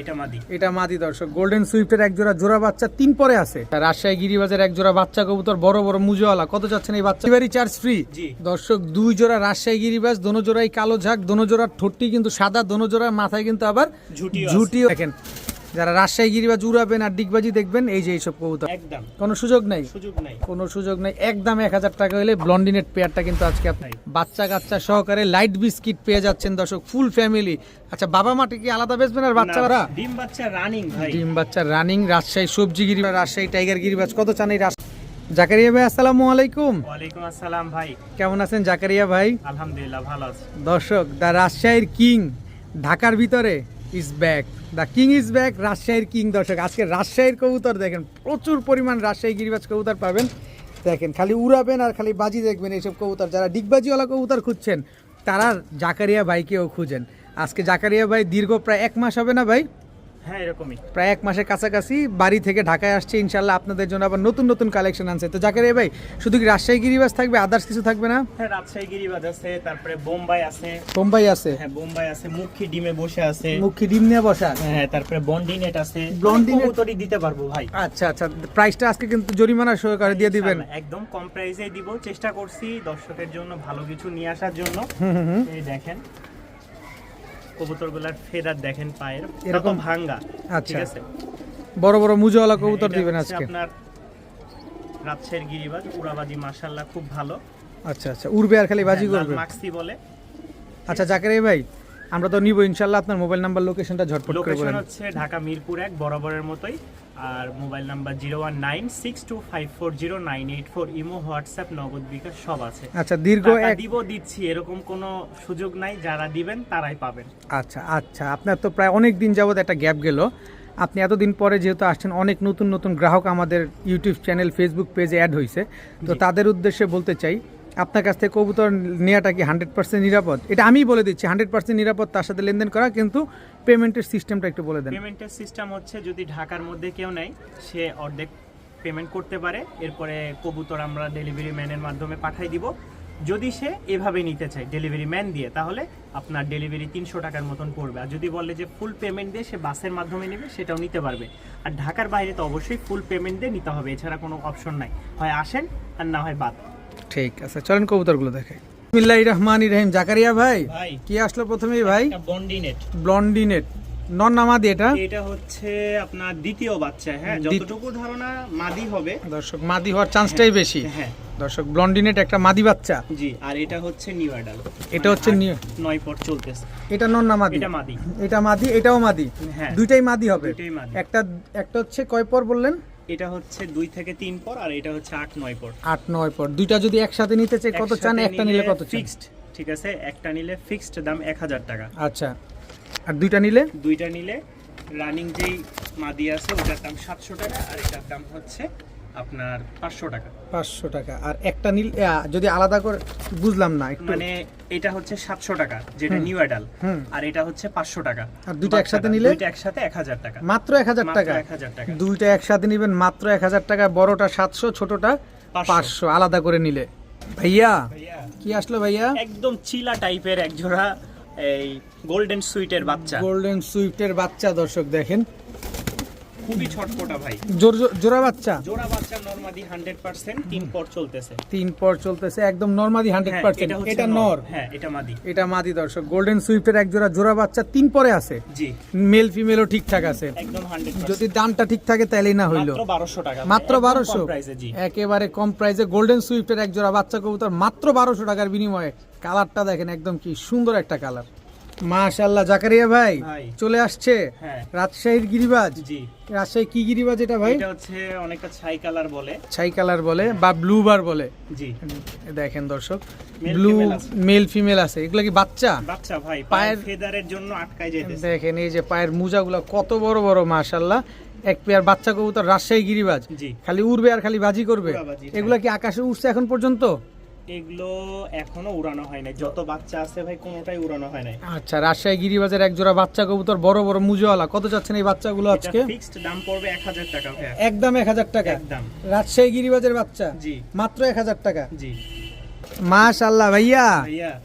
এটা মাদি। এটা মাদি দর্শক গোল্ডেন সুইফটের এক জোড়া জোড়া বাচ্চা তিন পরে আছে। রাজশাহী গিরিবাজের এক জোড়া বাচ্চা কবুতর বড় বড় মুজওয়ালা কত যাচ্ছেন এই বাচ্চা? ডেলিভারি চার্জ ফ্রি দর্শক দুই জোড়া রাজশাহী গিরিবাজ দোনো জোড়াই কালো ঝাঁক দোনো জোড়ার ঠোঁটটি কিন্তু সাদা দোনো জোড়ার মাথায় কিন্তু আবার ঝুটিও ঝুটি দেখেন। যারা রাজশাহী গিরিবাজ উড়াবেন আর ডিগবাজি দেখবেন এই যে এইসব কবুতর। একদম। কোনো সুযোগ নাই? সুযোগ নাই। কোনো সুযোগ নেই। একদম এক হাজার টাকা হলে ব্লন্ডিনেট পেয়ারটা কিন্তু আজকে আপনি বাচ্চা কাচ্চা সহকারে লাইট বিস্কিট পেয়ে যাচ্ছেন দর্শক ফুল ফ্যামিলি আচ্ছা বাবা মাটি কি আলাদা বেচবেন আর বাচ্চারা ডিম বাচ্চা রানিং ডিম বাচ্চা রানিং রাজশাহী সবজি গিরি রাজশাহী টাইগার গিরিবাজ কত চান এই জাকারিয়া ভাই আসসালামু আলাইকুম। ওয়ালাইকুম আসসালাম ভাই। কেমন আছেন জাকারিয়া ভাই? আলহামদুলিল্লাহ ভালো আছি। দর্শক দ্য রাজশাহীর কিং ঢাকার ভিতরে। Is back the king is back রাজশাহীর কিং দর্শক। আজকে রাজশাহীর কবুতর দেখেন, প্রচুর পরিমাণ রাজশাহী গিরিবাজ কবুতর পাবেন। দেখেন, খালি উড়াবেন আর খালি বাজি দেখবেন এইসব কবুতর। যারা ডিগবাজিওয়ালা কবুতর খুঁজছেন, তারা জাকারিয়া ভাইকেও খুঁজেন। আজকে জাকারিয়া ভাই দীর্ঘ প্রায় এক মাস হবে না ভাই? হ্যাঁ এরকমই। প্রায় এক মাসের কাছাকাছি বাড়ি থেকে ঢাকায় আসছে। ইনশাল্লাহ আপনাদের জন্য আবার নতুন নতুন কালেকশন আনছে। তো জাকারিয়া ভাই শুধু কি রাজশাহী গিরিবাজ থাকবে আদার্স কিছু থাকবে না? হ্যাঁ রাজশাহী গিরিবাজ আছে তারপরে বোম্বাই আছে। বোম্বাই আছে? হ্যাঁ বোম্বাই আছে মুখী ডিমে বসে আছে। মুখী ডিম নিয়ে বসা হ্যাঁ তারপরে বন্ডিনেট আছে। Blondinet- কবুতরই দিতে পারব ভাই। আচ্ছা আচ্ছা প্রাইসটা আজকে কিন্তু জরিমানা সহকারে দিয়ে দিবেন। একদম কম প্রাইসে দিব। চেষ্টা করছি দর্শকের জন্য ভালো কিছু নিয়ে আসার জন্য। এই দেখেন। কবুতরগুলার ফেদার দেখেন পায়ের এরকম? ভাঙ্গা আচ্ছা। ঠিক আছে? বড় বড় মুজওয়ালা কবুতর দিবেন আজকে। আপনার রাজশাহীর গিরিবাজ উড়াবাজি মাশাআল্লাহ খুব ভালো। আচ্ছা আচ্ছা। উড়বে আর খালি বাজি হ্যাঁ, করবে? মাক্সি বলে। আচ্ছা জাকারিয়া ভাই আমরা তো নিব ইনশাল্লাহ আপনার মোবাইল নাম্বার লোকেশনটা ঝটপট করে লোকেশন বলেন। হচ্ছে ঢাকা মিরপুর এক বরাবরের মতোই আর mobile number zero one nine six two five four zero nine eight four imo WhatsApp Nagad bKash সব আছে। আচ্ছা দীর্ঘ দিব দিচ্ছি এরকম কোনো সুযোগ নাই যারা দিবেন তারাই পাবেন। আচ্ছা আচ্ছা আপনার তো প্রায় অনেক দিন যাবত একটা গ্যাপ গেল। আপনি এতদিন পরে যেহেতু আসছেন অনেক নতুন নতুন গ্রাহক আমাদের ইউটিউব চ্যানেল ফেসবুক পেজে অ্যাড হয়েছে তো তাদের উদ্দেশ্যে বলতে চাই আপনার কাছ থেকে কবুতর নেওয়াটা কি হান্ড্রেড পার্সেন্ট নিরাপদ? এটা আমি বলে দিচ্ছি, হান্ড্রেড পার্সেন্ট নিরাপদ, তার সাথে লেনদেন করা, কিন্তু পেমেন্টের সিস্টেমটা একটু বলে দেন। পেমেন্টের সিস্টেম হচ্ছে যদি ঢাকার মধ্যে কেউ নেয়, সে অর্ধেক পেমেন্ট করতে পারে, এরপরে কবুতর আমরা ডেলিভারি ম্যানের মাধ্যমে পাঠাই দিব। যদি সে এভাবে নিতে চায়, ডেলিভারি ম্যান দিয়ে, তাহলে আপনার ডেলিভারি তিনশো টাকার মতন পড়বে। আর যদি বলে যে ফুল পেমেন্ট দিয়ে সে বাসের মাধ্যমে নেবে, সেটাও নিতে পারবে। আর ঢাকার বাইরে তো অবশ্যই ফুল পেমেন্ট দিয়ে নিতে হবে, এছাড়া কোনো অপশন নাই। হয় আসেন আর না হয় বাদ। ঠিক আছে চলেন কবুতরগুলো দেখাই। বিসমিল্লাহির রহমানির রহিম। জাকারিয়া ভাই কি আসলো প্রথমেই ভাই? বন্ডিনেট ব্লন্ডিনেট নন নামাদি এটা? এটা হচ্ছে আপনার দ্বিতীয় বাচ্চা হ্যাঁ যতটুকু ধারণা মাদি হবে। দর্শক মাদি হওয়ার চান্সটাই বেশি। হ্যাঁ। দর্শক ব্লন্ডিনেট একটা মাদি বাচ্চা। জি আর এটা হচ্ছে নিউ এটা হচ্ছে new- নয় পর চলতেছে। এটা নন এটা মাদি। এটা মাদি এটাও মাদি। হ্যাঁ। দুইটাই মাদি হবে। দুইটাই মাদি। একটা একটা হচ্ছে কয় পর বললেন? এটা হচ্ছে দুই থেকে তিন পর আর এটা হচ্ছে আট নয় পর। আট নয় পর। দুইটা যদি একসাথে নিতে চাই কত চান? একটা নিলে কত ফিক্সড ঠিক আছে? একটা নিলে ফিক্সড দাম এক হাজার টাকা। আচ্ছা। আর দুইটা নিলে? দুইটা নিলে রানিং যেই মাদি আছে ওটার দাম সাতশো টাকা আর এটার দাম হচ্ছে আপনার পাঁচশো টাকা। পাঁচশো টাকা। আর একটা নিলে যদি আলাদা করে বুঝলাম না একটু মানে এটা হচ্ছে সাতশো টাকা যেটা। নিউ অ্যাডাল আর এটা হচ্ছে পাঁচশো টাকা। আর দুইটা একসাথে নিলে? দুইটা একসাথে এক হাজার টাকা। মাত্র এক হাজার টাকা? এক হাজার টাকা। দুইটা একসাথে নিবেন মাত্র এক হাজার টাকা বড়টা সাতশো ছোটটা পাঁচশো। আলাদা করে নিলে। ভাইয়া কি আসলো ভাইয়া? একদম চিলা টাইপের এক জোড়া এই গোল্ডেন সুইটের বাচ্চা। গোল্ডেন সুইফটের বাচ্চা দর্শক দেখেন। খুবই ছটপটা ভাই। জোড়া বাচ্চা? জোড়া বাচ্চা নরমাদি হান্ড্রেড পার্সেন্ট তিন পর চলতেছে। তিন পর চলতেছে একদম নর্মালি হান্ড্রেড হ্যাঁ, পার্সেন্ট। এটা নর। হ্যাঁ এটা মাদি। এটা মাদি দর্শক। গোল্ডেন সুইফটের এক জোড়া জোড়া বাচ্চা তিন পরে আছে। জি। মেল ফিমেলও ঠিকঠাক আছে। একদম হান্ড্রেড যদি দামটা ঠিক থাকে তাহলেই না হইল। মাত্র বারোশো টাকা মাত্র একদম কম বারোশো? প্রাইসে জি। একেবারে কম প্রাইসে গোল্ডেন সুইফটের এক জোড়া বাচ্চা কবুতর মাত্র বারোশো টাকার বিনিময়ে। কালারটা দেখেন একদম কি সুন্দর একটা কালার মাশাল্লাহ জাকারিয়া ভাই। চলে আসছে হ্যাঁ। রাজশাহীর গিরিবাজ। জি। রাজশাহী কি গিরিবাজ এটা ভাই? এটা হচ্ছে অনেকটা ছাই কালার বলে। ছাই কালার বলে বা ব্লু বার বলে। জি। দেখেন দর্শক ব্লু মেল ফিমেল আছে। এগুলো কি বাচ্চা? বাচ্চা ভাই পায়ের- ফেদারের জন্য আটকায় যেতেছে দেখেন এই যে পায়ের মোজাগুলো কত বড় বড় মাশাল্লাহ এক পেয়ার বাচ্চা কবুতর রাজশাহী গিরিবাজ। খালি উড়বে আর খালি বাজি করবে। হ্যাঁ। এগুলা কি আকাশে উঠছে এখন পর্যন্ত? এগুলো এখনও উড়ানো হয় নাই। যত বাচ্চা আছে ভাই কোনোটাই উড়ানো হয় নাই। আচ্ছা রাজশাহী গিরিবাজের এক জোড়া বাচ্চা কবুতর বড় বড় মুজোওয়ালা কত যাচ্ছেন এই বাচ্চাগুলো আজকে? ফিক্সড দাম পড়বে এক হাজার টাকা ভাই একদম এক হাজার টাকা। একদম। রাজশাহী গিরিবাজের বাচ্চা? জি। মাত্র এক হাজার টাকা? জি। মাশাল্লাহ ভাইয়া।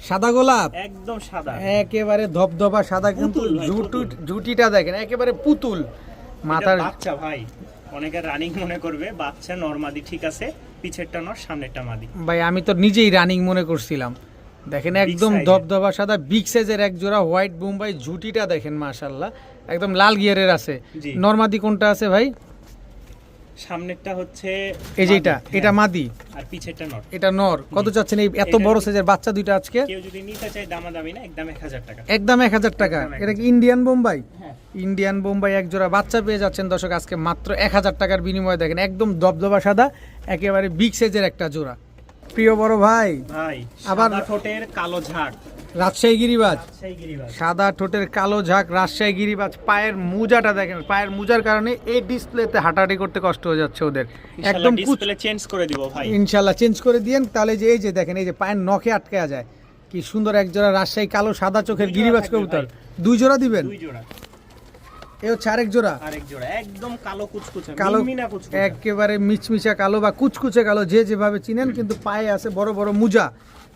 সাদা গোলাপ? একদম সাদা। একেবারে ধবধবা সাদা কিন্তু জুটু জুটিটা দেখেন একেবারে পুতুল। মাথার মাথার বাচ্চা ভাই। অনেকে রানিং মনে করবে বাচ্চা নরমাদি ঠিক আছে পিছেরটা নর সামনেরটা মাদি। ভাই আমি তো নিজেই রানিং মনে করছিলাম। দেখেন একদম। ধবধবা সাদা বিগ সাইজের এক জোড়া হোয়াইট বোম্বাই ঝুটিটা দেখেন মাশাল্লাহ একদম লাল গিয়ারের আছে। নর্মাদি কোনটা আছে ভাই? সামনেরটা হচ্ছে এই যে এটা হ্যাঁ, এটা মাদি। আর পিছেরটা নর। এটা নর। কত চাচ্ছেন এই এত বড় সাইজের বাচ্চা দুইটা আজকে? কেউ যদি নিতে চায় দামাদামি না একদম এক হাজার টাকা। একদম এক হাজার টাকা। এটা কি ইন্ডিয়ান বোম্বাই ইন্ডিয়ান বোম্বাই এক জোড়া বাচ্চা পেয়ে যাচ্ছেন। দর্শক আজকে মাত্র এক হাজার টাকার বিনিময়ে দেখেন একদম দবদবা সাদা একেবারে বিগ সাইজের একটা জোড়া। প্রিয় বড় ভাই আবার- ঠোঁটের কালো ঝাঁক। রাজশাহী গিরিবাজ। সাদা ঠোঁটের কালো ঝাঁক রাজশাহী গিরিবাজ পায়ের মুজাটা দেখেন পায়ের মুজার কারণে এই ডিসপ্লেতে হাঁটাহাঁটি করতে কষ্ট হয়ে যাচ্ছে ওদের। একদম ডিসপ্লে চেঞ্জ করে দিব ভাই। ইনশাল্লাহ চেঞ্জ করে দিয়েন। তাহলে যে এই যে দেখেন এই যে পায়ের নখে আটকে যায়। কি সুন্দর এক জোড়া রাজশাহী কালো সাদা চোখের গিরিবাজ কবুতর। দুই জোড়া দিবেন? দুই জোড়া। এ হচ্ছে আরেক জোড়া। আরেক জোড়া একদম কালো কুচকুচে কালো মিনমিনা কুচকুচে। একেবারে মিচমিচা কালো বা কুচকুচে কালো যে যেভাবে চিনেন কিন্তু পায়ে আছে বড় বড় মুজা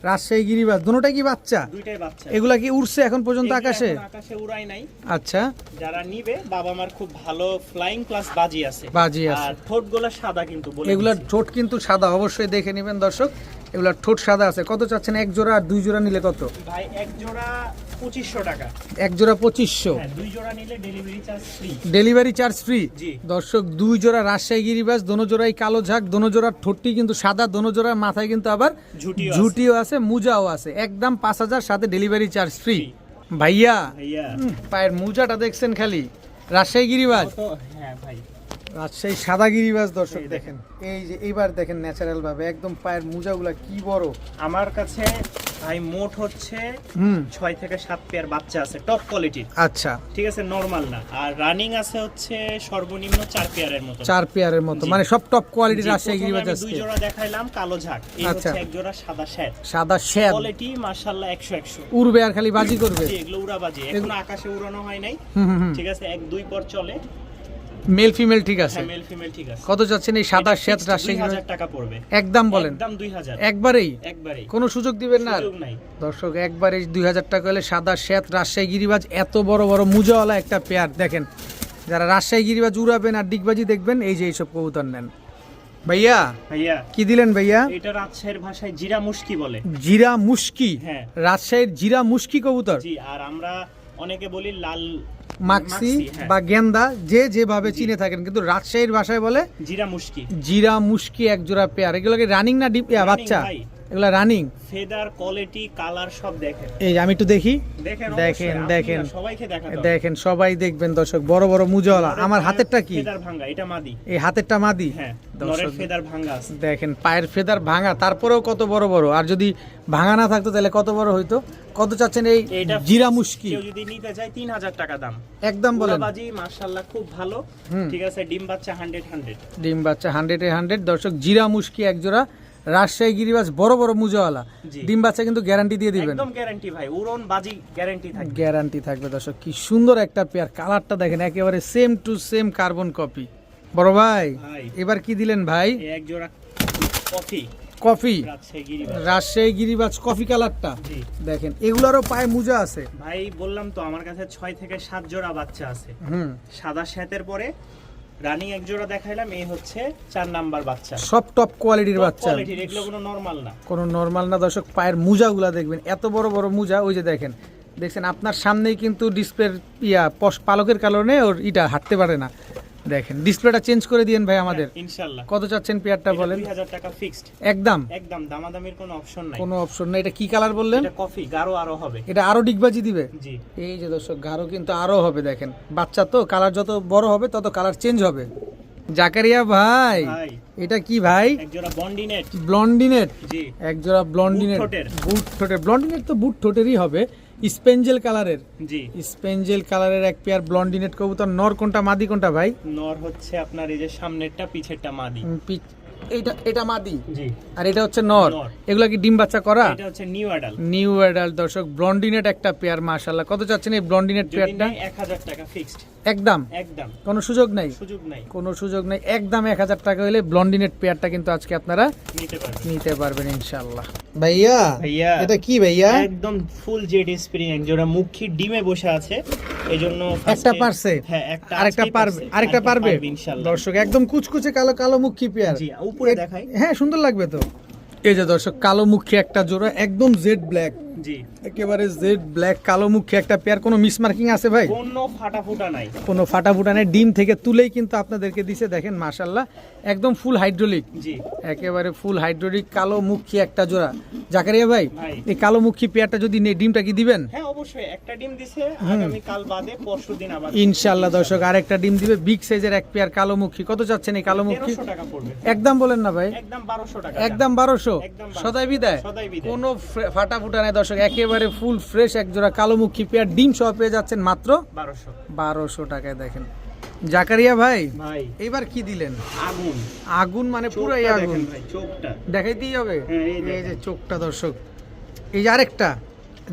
রাজশাহী দুটোটাই কি বাচ্চা? দুইটাই বাচ্চা। এগুলা কি উড়ছে এখন পর্যন্ত আকাশে? আকাশে উড়াই নাই। আচ্ছা। যারা নিবে বাবা মার খুব ভালো ফ্লাইং বাজি আছে। বাজি আছে। আর ঠোঁটগুলো সাদা কিন্তু বলে এগুলার ঠোঁট কিন্তু সাদা অবশ্যই দেখে নেবেন দর্শক। এগুলার ঠোঁট সাদা আছে। কত চাচ্ছেন? এক জোড়া আর দুই জোড়া নিলে কত? ভাই এক জোড়া পঁচিশশো টাকা। এক জোড়া পঁচিশশো। দুই জোড়া নিলে delivery charge free delivery charge free দর্শক দুই জোড়া রাজশাহী দোনো জোড়াই কালো ঝাঁক দোনো জোড়ার ঠোঁটটি কিন্তু সাদা দোনো জোড়ার মাথায় কিন্তু আবার ঝুটিও আছে। আছে মুজাও আছে। একদম পাঁচ হাজার সাথে ডেলিভারি চার্জ ফ্রি ভাইয়া পায়ের মুজাটা দেখছেন খালি। রাজশাহী গিরিবাজ হ্যাঁ ভাই। রাজশাহী সাদা গিরিবাজ দর্শক দেখেন। এই যে এইবার দেখেন ন্যাচারাল ভাবে একদম পায়ের মুজাগুলা কি বড়। আমার কাছে ভাই মোট হচ্ছে ছয় থেকে সাত পেয়ার বাচ্চা আছে টপ কোয়ালিটির আচ্ছা। ঠিক আছে নরমাল না। আর রানিং আছে হচ্ছে সর্বনিম্ন চার পেয়ারের মতো। চার পেয়ারের মতো মানে সব টপ কোয়ালিটির রাজশাহী প্রথমে গিরিবাজ আছে দুই জোড়া দেখাইলাম কালো ঝাক এই আচ্ছা। হচ্ছে এক জোড়া সাদা শ্যাট সাদা শ্যাদ কোয়ালিটি মাশাআল্লাহ 100 100 উড়বে আর খালি বাজি করবে। এগুলো উড়াবাজি। এখনও আকাশে উড়ানো হয় নাই। ঠিক আছে এক দুই পর চলে। মেল ফিমেল ঠিক আছে? হ্যাঁ মেল ফিমেল ঠিক আছে। কত যাচ্ছেন এই সাদা শ্বেত রাজশাহী 2000 টাকা পড়বে। একদম বলেন। একদম 2000 একবারেই? একবারে কোনো সুযোগ দিবেন না? সুযোগ নাই। দর্শক একবারে দুই হাজার টাকা হলে সাদা শ্বেত রাজশাহী গিরিবাজ এত বড় বড় মুজাওয়ালা একটা পেয়ার দেখেন যারা রাজশাহী গিরিবাজ উড়াবেন আর ডিগবাজি দেখবেন এই যে এইসব কবুতর নেন। ভাইয়া ভাইয়া কি দিলেন ভাইয়া? এটা রাজশাহীর ভাষায় জিরা মুশকি বলে। জিরা মুশকি? হ্যাঁ। রাজশাহীর জিরা মুশকি কবুতর? জি আর আমরা অনেকে বলি লাল মাক্সি হ্যাঁ। বা গেন্দা যে যেভাবে চিনে থাকেন কিন্তু রাজশাহীর ভাষায় বলে জিরা মুশকি। জিরা মুশকি এক জোড়া পেয়ার এগুলোকে রানিং না ডিপ Running বাচ্চা। এগুলা রানিং ফেদার কোয়ালিটি কালার সব দেখেন। এই আমি একটু দেখি। দেখেন দেখেন, দেখেন। সবাইকে দেখাতে দেখেন সবাই দেখবেন দর্শক বড় বড় মুজাওয়ালা। আমার হাতেরটা কি? ফেদার ভাঙ্গা এটা মাদি। এই হাতেরটা মাদি। হ্যাঁ দর্শক ফেদার ভাঙ্গা আছে। দেখেন পায়ের ফেদার ভাঙা তারপরেও কত বড় বড়। আর যদি ভাঙা না থাকতো তাহলে কত বড় হইতো? কত চাচ্ছেন এই জিরা মুশকি? কেউ যদি নিতে চায় তিন হাজার টাকা দাম। একদম বলেন। বাজি মার্শাল্লাহ খুব ভালো। ঠিক আছে ডিম বাচ্চা হান্ড্রেড হান্ড্রেড ডিম বাচ্চা হান্ড্রেড এ হান্ড্রেড দর্শক জিরা মুশকি এক জোড়া রাজশাহী গিরিবাজ বড় বড় মুজাওয়ালা ডিম বাচ্চা কিন্তু গ্যারান্টি দিয়ে দিবেন। একদম গ্যারান্টি ভাই উড়ন বাজি গ্যারান্টি থাকবে। গ্যারান্টি থাকবে দর্শক কি সুন্দর একটা পেয়ার কালারটা দেখেন একেবারে same to same carbon copy বড় ভাই। এবার কি দিলেন ভাই? এক জোড়া কফি কফি রাজশাহী গিরিবাজ কফি কালারটা। দেখেন এগুলারও পায়ে মুজা আছে। ভাই বললাম তো আমার কাছে ছয় থেকে সাত জোড়া বাচ্চা আছে। হুম। সাদা শ্বেতের পরে রানিং এক জোড়া দেখাইলাম এই হচ্ছে চার নাম্বার বাচ্চা। সব টপ কোয়ালিটির বাচ্চা। এগুলো কোনো নরমাল না। কোনো নর্মাল না দর্শক পায়ের মুজাগুলা দেখবেন এত বড় বড় মুজা ওই যে দেখেন। দেখছেন আপনার সামনেই কিন্তু ডিসপ্লের ইয়া পালকের কারণে ওর ইটা হাঁটতে পারে না। দেখেন ডিসপ্লেটা চেঞ্জ করে দিয়েন ভাই আমাদের। ইনশাল্লাহ। কত চাচ্ছেন পেয়ারটা বলেন? দুই হাজার টাকা ফিক্সড একদম। একদম দামাদামির কোনো অপশন নাই। কোনো অপশন নেই। এটা কি কালার বললেন? এটা কফি গাঢ় আরও হবে। এটা আরও ডিগবাজি দিবে? জি। এই যে দর্শক গাঢ় কিন্তু আরও হবে দেখেন। বাচ্চা তো কালার যত বড় হবে তত কালার চেঞ্জ হবে। জাকারিয়া ভাই এটা কি ভাই? এক জোড়া বন্ডিনেট ব্লন্ডিনেট জি। এক জোড়া ব্লন্ডিনেট বুট ঠোঁটের। বুট ঠোঁটের। ব্লন্ডিনেট তো বুট ঠোঁটেরই হবে। স্পেঞ্জেল কালারের। জি। স্পেঞ্জেল কালারের এক পেয়ার ব্লন্ডিনেট কবুতর। নর কোনটা মাদি কোনটা ভাই? নর হচ্ছে আপনার এই যে সামনেরটা পিছেরটা মাদি। উম, এটা মাদি? আর এটা হচ্ছে নর। নর। এগুলা কি ডিম বাচ্চা করা? এটা হচ্ছে নিউ অ্যাডাল নিউ অ্যাডাল্ট দর্শক ব্লন্ডিনেট একটা পেয়ার মাশাল্লাহ কত চাচ্ছেন এই ব্লন্ডিনেট পেয়ারটা? নেই এক হাজার টাকা ফিক্সড একদম? একদম। কোনো সুযোগ নাই? সুযোগ নাই। কোনো সুযোগ নেই। একদম এক হাজার টাকা হলে ব্লন্ডিনেট পেয়ারটা কিন্তু আজকে আপনারা নিতে পারবে নিতে পারবেন ইনশাল্লাহ ভাইয়া ভাইয়া। এটা কি ভাইয়া? একদম ফুল জেড স্প্রিং একজোড়া মুখী ডিমে বসে আছে। একটা পারছে? হ্যাঁ একটা আরেকটা পারবে আরেকটা পারবে ইনশাআল্লাহ। দর্শক একদম কুচকুচে কালো কালো মুখী পেয়ার। জি উপরে দেখাই। হ্যাঁ সুন্দর লাগবে তো। এই যে দর্শক কালো মুখী একটা জোড়া একদম জেড ব্ল্যাক জি। একেবারে জেড ব্ল্যাক কালো মুখী একটা পেয়ার কোনো মিসমার্কিং আছে ভাই? কোনো ফাটা ফুটা নাই। কোনো ফাটা ফুটানে ডিম থেকে তুলেই কিন্তু আপনাদেরকে দিছে দেখেন মাশাল্লাহ একদম ফুল হাইড্রোলিক জি। একেবারে ফুল হাইড্রোলিক কালো মুখী একটা জোড়া। জাকারিয়া ভাই। এই কালো মুখী পেয়ারটা যদি নেই ডিমটা কি দিবেন? হ্যাঁ অবশ্যই একটা ডিম দিছে আগামী কাল বাদে পরশু দিন আবার ইনশাল্লাহ দর্শক আরেকটা ডিম দিবে বিগ সাইজের এক পেয়ার কালো মুখী। কত চাচ্ছেন এই কালো মুখী? তেরোশো টাকা পড়বে। একদম বলেন না ভাই। একদম বারোশো টাকা। একদম 1200 সদাই বিদায়। কোনো ফ্রে- ফাটা ফুটা নাই দর্শক। একেবারে ফুল ফ্রেশ এক জোড়া কালো মুখী পেয়ার ডিম সহ পেয়ে যাচ্ছেন মাত্র বারোশো। বারোশো টাকায় দেখেন। জাকারিয়া ভাই এইবার কি দিলেন? আগুন। আগুন মানে পুরো পুরাই আগুন। চোখটা। দেখাইতেই হবে। হ্যাঁ, এই যে চোখটা দর্শক। এই যে আরেকটা।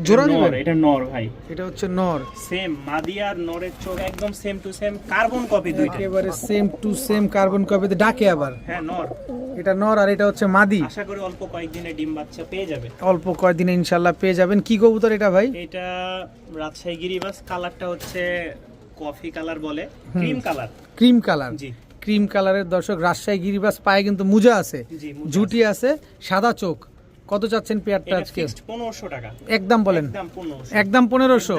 জোড়া নর, এটা নর ভাই। এটা হচ্ছে নর। সেম মাদিয়ার নরের চোখ একদম same to same carbon copy দুইটা। একেবারে সেম টু সেম কার্বন কপিতে ডাকে আবার। হ্যাঁ নর। এটা নর আর এটা হচ্ছে মাদি। আশা করি অল্প কয়েকদিনে ডিম বাচ্চা পেয়ে যাবে। অল্প কয়েকদিনে ইনশাল্লাহ পেয়ে যাবেন। কি কবুতর এটা ভাই? এটা রাজশাহী গিরিবাস কালারটা হচ্ছে কফি কালার বলে ক্রিম কালার ক্রিম কালার। জি। ক্রিম কালারের দর্শক রাজশাহী গিরিবাস পায়ে কিন্তু মুজা আছে। জুটি আছে সাদা চোখ। কত চাচ্ছেন পেয়ারটা আজকে? পনেরোশো টাকা। একদম বলেন। একদম পনেরোশো।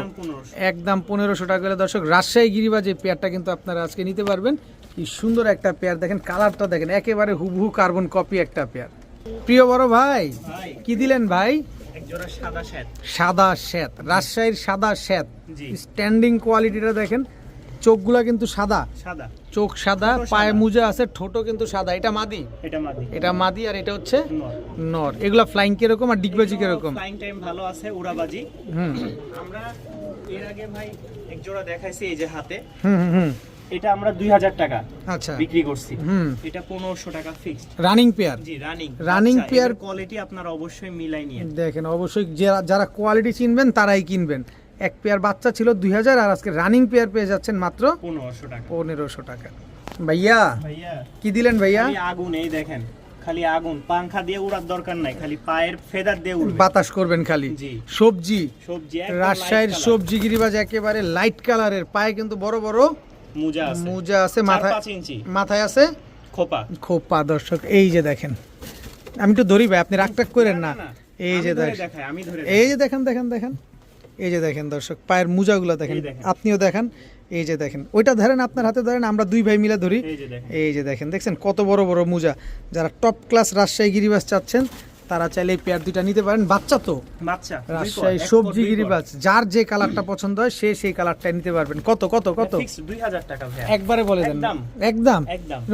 একদম পনেরোশো। টাকা হলে দর্শক রাজশাহী গিরিবাজ এই পেয়ারটা কিন্তু আপনারা আজকে নিতে পারবেন। কি সুন্দর একটা পেয়ার। দেখেন কালারটা দেখেন একেবারে হুবহু কার্বন কপি একটা পেয়ার। প্রিয় বড় ভাই কি দিলেন ভাই? সাদা সাদা শ্বেত রাজশাহীর সাদা শ্বেত স্ট্যান্ডিং কোয়ালিটিটা দেখেন। চোখগুলা কিন্তু সাদা। সাদা। চোখ সাদা পায়ে। মুজা আছে ঠোঁটও কিন্তু সাদা। এটা মাদি? এটা মাদি। এটা মাদি আর এটা হচ্ছে নর। এগুলা ফ্লাইং কি কীরকম আর ডিগবাজি কীরকম? ফ্লাইং টাইম ভালো আছে উড়াবাজি। হুম। আমরা এর আগে ভাই এক জোড়া দেখাইছি এই যে হাতে। হুম হুম, এটা আমরা দুই হাজার টাকা আচ্ছা। বিক্রি করছি। হুম। এটা পনেরোশো টাকা ফিক্সড রানিং পেয়ার জি রানিং Running pair- কোয়ালিটি আপনারা অবশ্যই মিলাই নিয়ে দেখেন অবশ্যই যারা যারা কোয়ালিটি চিনবেন তারাই কিনবেন। এক পেয়ার বাচ্চা ছিল দুই হাজার আর আজকে রানিং পেয়ার পেয়ে যাচ্ছেন মাত্র পনেরোশো টাকা। পনেরোশো টাকা। ভাইয়া ভাইয়া। কি দিলেন ভাইয়া? খালি আগুন এই দেখেন খালি আগুন পাংখা দিয়ে উড়ার দরকার নাই খালি পায়ের ফেদার দিয়ে উড়বে। বাতাস করবেন খালি। সবজি সবজি রাজশাহীর। সবজি গিরিবাজ একেবারে লাইট কালারের পায়ে কিন্তু বড় বড় মুজা আছে। মোজা আছে মাথায় মাথায় আছে? খোপা। খোপা দর্শক এই যে দেখেন। আমি তো ধরি ভাই আপনি রাগটাক করেন না এই যে দেখেন আমি এই যে দেখেন দেখেন দেখেন। এই যে দেখেন দর্শক পায়ের মোজাগুলো দেখেন দেখেন। আপনিও দেখেন এই যে দেখেন। ওইটা ধরেন আপনার হাতে ধরেন আমরা দুই ভাই মিলে ধরি। এই যে দেখেন। দেখছেন কত বড় বড় মোজা। যারা টপ ক্লাস রাজশাহী গিরিবাস চাচ্ছেন তারা চাইলে এই পেয়ার দুইটা নিতে পারেন। বাচ্চা তো। বাচ্চা রাজশাহী সবজি গিরিবাস যার যে কালারটা পছন্দ হয় সে সেই কালারটা নিতে পারবেন। কত কত কত? ফিক্স 2000 টাকা একবারে বলে দেন। একদম।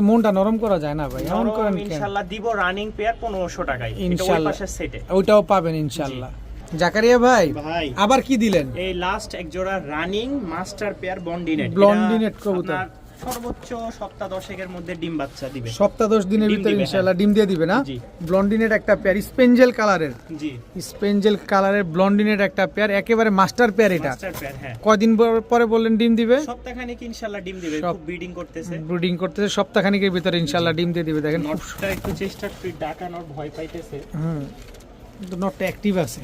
মনটা নরম করা যায় না ভাই এমন করেন কেন? ইনশাআল্লাহ দিব রানিং পেয়ার 1500 টাকায়। ইনশাআল্লাহ সেটে ওইটাও পাবেন ইনশাল্লাহ। জাকারিয়া ভাই ভাই। আবার কি দিলেন? এই লাস্ট এক জোড়া running master pair blondinet Blondinet কবুতর। সর্বোচ্চ সপ্তাহ দশেকের মধ্যে ডিম বাচ্চা দিবে। সপ্তাহ দশ দিনের ভিতরে ইনশাল্লাহ ডিম দিয়ে দিবে না? জি। ব্লন্ডিনেট একটা পেয়ার স্পেঞ্জেল কালারের জি। স্পেঞ্জেল কালারের ব্লন্ডিনেট একটা পেয়ার একেবারে মাস্টার পেয়ার এটা। মাস্টার পেয়ার হ্যাঁ। কয়দিন পর- পরে বললেন ডিম দিবে? সপ্তাহখানেক ইনশাআল্লাহ ডিম দিবে খুব ব্রিডিং করতেছে। ব্রুডিং করতেছে সপ্তাহখানিকের ভিতরে ইনশাল্লাহ ডিম দিয়ে দিবে দেখেন। নটটা একটু চেষ্টা ডাকানোর ভয় পাইতেছে। হুম। নটটা অ্যাক্টিভ আছে।